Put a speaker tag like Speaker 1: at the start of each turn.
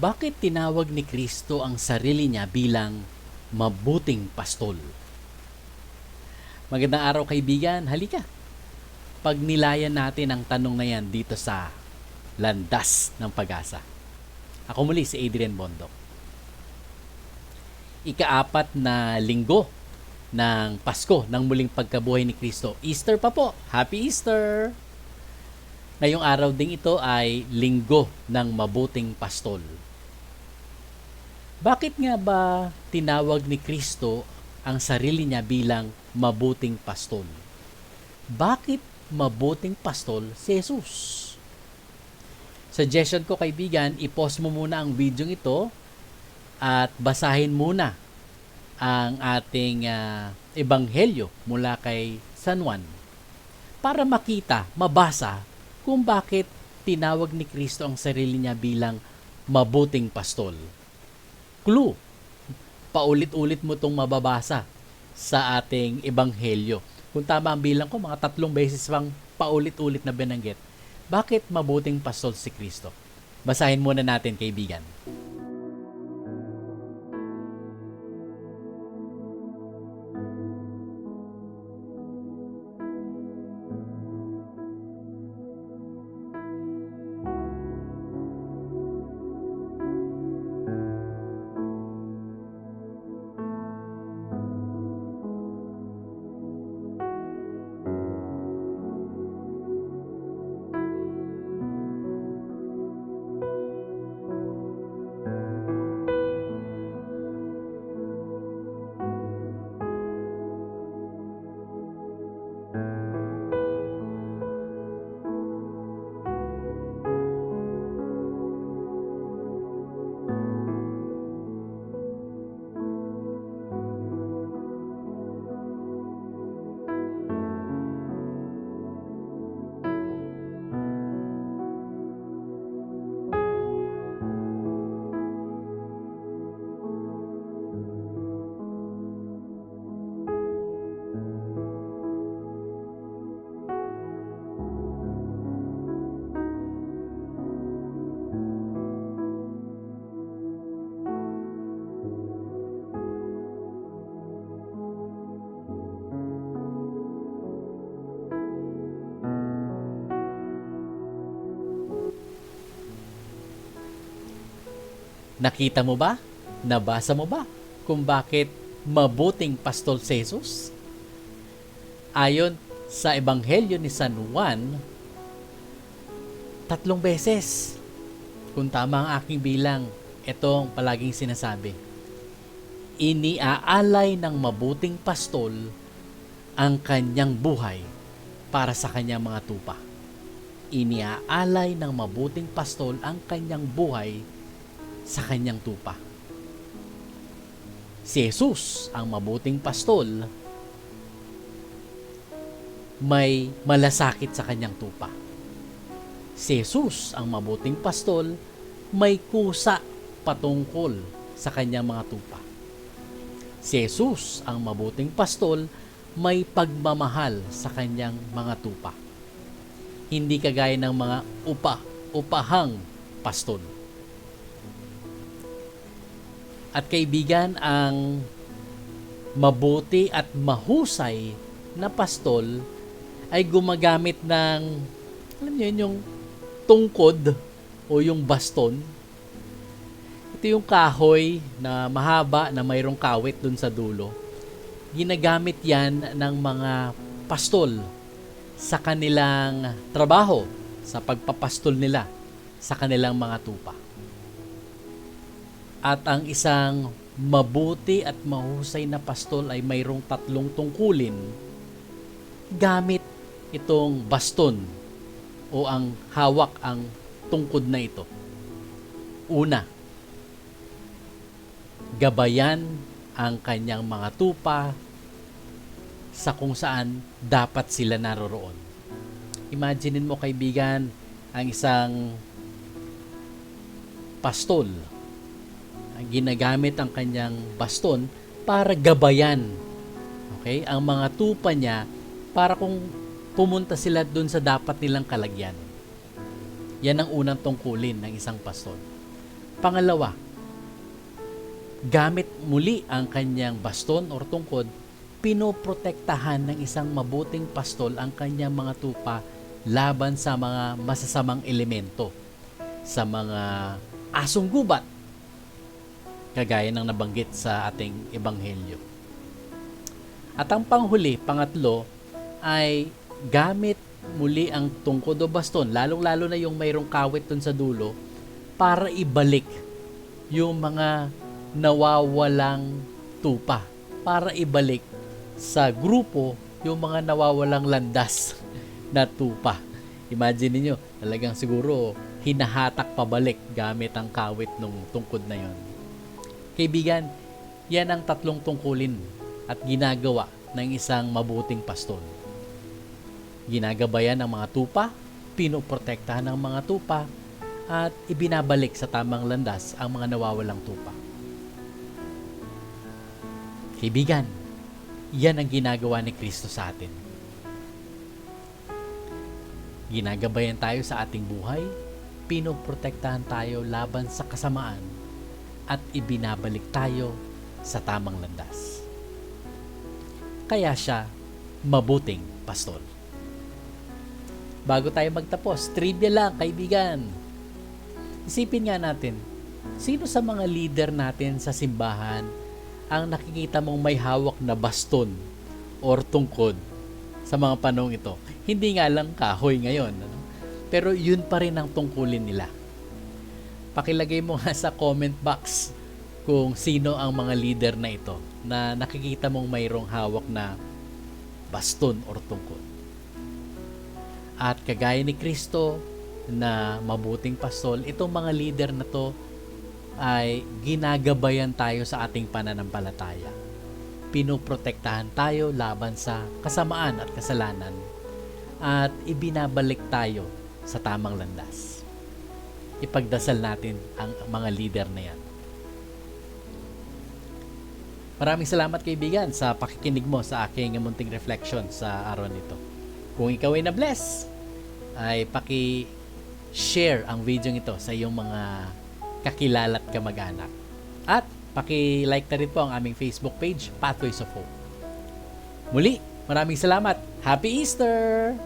Speaker 1: Bakit tinawag ni Kristo ang sarili niya bilang mabuting pastol? Magandang araw kaibigan, halika. Pagnilayan natin ang tanong na yan dito sa Landas ng Pag-asa. Ako muli si Adrian Bondok. Ikaapat na linggo ng Pasko ng muling pagkabuhay ni Kristo. Easter pa po. Happy Easter! Ngayong araw ding ito ay linggo ng mabuting pastol. Bakit nga ba tinawag ni Kristo ang sarili niya bilang mabuting pastol? Bakit mabuting pastol si Jesus? Suggestion ko kaibigan, i-pause mo muna ang video ito at basahin muna ang ating ah, ebanghelyo mula kay San Juan para makita, mabasa kung bakit tinawag ni Kristo ang sarili niya bilang mabuting pastol. Clue, paulit-ulit mo itong mababasa sa ating ebanghelyo. Kung tama ang bilang ko, mga tatlong beses pang paulit-ulit na binanggit. Bakit mabuting pastol si Kristo? Basahin muna natin, kaibigan. Nakita mo ba? Nabasa mo ba kung bakit mabuting pastol si Jesus? Ayon sa Ebanghelyo ni San Juan, tatlong beses. Kung tama ang aking bilang, itong palaging sinasabi. Iniaalay ng mabuting pastol ang kanyang buhay para sa kanyang mga tupa. Iniaalay ng mabuting pastol ang kanyang buhay sa kanyang tupa. Si Jesus, ang mabuting pastol, may malasakit sa kanyang tupa. Si Jesus, ang mabuting pastol, may kusa patungkol sa kanyang mga tupa. Si Jesus, ang mabuting pastol, may pagmamahal sa kanyang mga tupa. Hindi kagaya ng mga upa, upahang pastol. At kaibigan, ang mabuti at mahusay na pastol ay gumagamit ng, alam niyo yun, yung tungkod o yung baston. Ito yung kahoy na mahaba na mayroong kawit dun sa dulo. Ginagamit yan ng mga pastol sa kanilang trabaho, sa pagpapastol nila sa kanilang mga tupa. At ang isang mabuti at mahusay na pastol ay mayroong tatlong tungkulin gamit itong baston o ang hawak ang tungkod na ito. Una, gabayan ang kanyang mga tupa sa kung saan dapat sila naroroon. Imaginein mo kaibigan ang isang pastol ginagamit ang kanyang baston para gabayan. Okay? Ang mga tupa niya para kung pumunta sila doon sa dapat nilang kalagyan. Yan ang unang tungkulin ng isang pastol Pangalawa, gamit muli ang kanyang baston or tungkod, pinoprotektahan ng isang mabuting pastol ang kanyang mga tupa laban sa mga masasamang elemento, sa mga asong gubat, kagaya ng nabanggit sa ating ebanghelyo. At ang panghuli, pangatlo, ay gamit muli ang tungkod o baston, lalong-lalo na yung mayroong kawit dun sa dulo, para ibalik yung mga nawawalang tupa. Para ibalik sa grupo yung mga nawawalang landas na tupa. Imagine niyo, talagang siguro hinahatak pabalik gamit ang kawit ng tungkod na yon. Kaibigan, yan ang tatlong tungkulin at ginagawa ng isang mabuting pastol. Ginagabayan ang mga tupa, pinoprotektahan ang mga tupa, at ibinabalik sa tamang landas ang mga nawawalang tupa. Kaibigan, yan ang ginagawa ni Kristo sa atin. Ginagabayan tayo sa ating buhay, pinoprotektahan tayo laban sa kasamaan, at ibinabalik tayo sa tamang landas. Kaya siya mabuting pastol. Bago tayo magtapos, trivia lang kaibigan. Isipin nga natin, sino sa mga leader natin sa simbahan ang nakikita mong may hawak na baston or tungkod sa mga panong ito? Hindi nga lang kahoy ngayon. Ano? Pero yun pa rin ang tungkulin nila. Pakilagay mo nga sa comment box kung sino ang mga leader na ito na nakikita mong mayroong hawak na baston or tungkod. At kagaya ni Kristo na mabuting pastol, itong mga leader na to ay ginagabayan tayo sa ating pananampalataya. Pinoprotektahan tayo laban sa kasamaan at kasalanan at ibinabalik tayo sa tamang landas. Ipagdasal natin ang mga leader na yan. Maraming salamat kaibigan sa pakikinig mo sa aking munting reflection sa araw nito. Kung ikaw ay na-bless, ay paki-share ang video ito sa iyong mga kakilala kamag-anak. At paki-like na rin po ang aming Facebook page, Pathways of Hope. Muli, maraming salamat. Happy Easter!